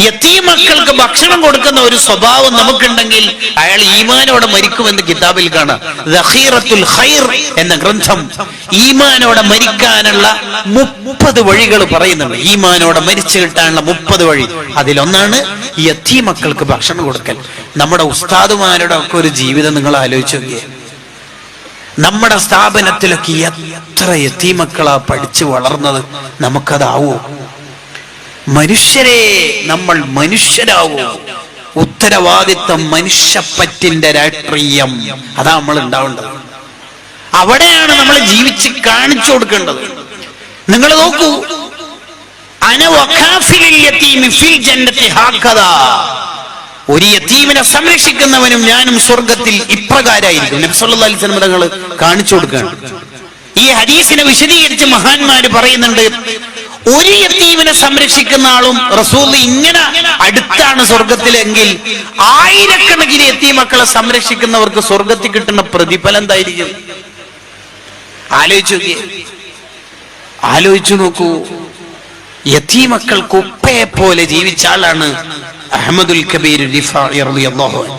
യത്തീ മക്കൾക്ക് ഭക്ഷണം കൊടുക്കുന്ന ഒരു സ്വഭാവം നമുക്കുണ്ടെങ്കിൽ അയാൾ ഈമാനോടെ മരിക്കുമെന്ന് കിതാബിൽ കാണാം. ഖൈർ എന്ന ഗ്രന്ഥം ഈമാനോടെ മരിക്കാനുള്ള മുപ്പത് വഴികൾ പറയുന്നുണ്ട്. ഈമാനോടെ മരിച്ചു കിട്ടാനുള്ള മുപ്പത് വഴി. അതിലൊന്നാണ് എത്തിയ മക്കൾക്ക് ഭക്ഷണം കൊടുക്കൽ. നമ്മുടെ ഉസ്താദുമാരുടെ ഒക്കെ ഒരു ജീവിതം നിങ്ങൾ ആലോചിച്ചു നോക്കിയേ. നമ്മുടെ സ്ഥാപനത്തിലൊക്കെ എത്ര എത്തി മക്കളാ പഠിച്ചു വളർന്നത് നമുക്കതാവോ? മനുഷ്യരെ നമ്മൾ മനുഷ്യരാവും ഉത്തരവാദിത്വം മനുഷ്യപ്പറ്റിന്റെ രാഷ്ട്രീയം. അതാ നമ്മൾ ഉണ്ടാവേണ്ടത്. അവിടെയാണ് നമ്മൾ ജീവിച്ച് കാണിച്ചു കൊടുക്കേണ്ടത്. നിങ്ങൾ നോക്കൂ. ഒരു യത്തീമിനെ സംരക്ഷിക്കുന്നവനും ഞാനും സ്വർഗത്തിൽ ഇപ്രകാരായിരിക്കും നബി സല്ലല്ലാഹു അലൈഹി തങ്ങൾ കാണിച്ചു കൊടുക്കുകയാണ്. ഈ ഹദീസിനെ വിശദീകരിച്ച് മഹാന്മാര് പറയുന്നുണ്ട് ഒരു യത്തീമിനെ സംരക്ഷിക്കുന്ന ആളും റസൂൽ ഇങ്ങനെ അടുത്താണ് സ്വർഗത്തിലെങ്കിൽ ആയിരക്കണക്കിന് എത്തി മക്കളെ സംരക്ഷിക്കുന്നവർക്ക് സ്വർഗത്തിൽ കിട്ടുന്ന പ്രതിഫലം എന്തായിരിക്കും? ആലോചിച്ചു ആലോചിച്ചു നോക്കൂ. യത്തീമക്കൾക്ക് ഉപ്പയെ പോലെ ജീവിച്ച ആളാണ് അഹമ്മദുൽ കബീർ അൻഹു.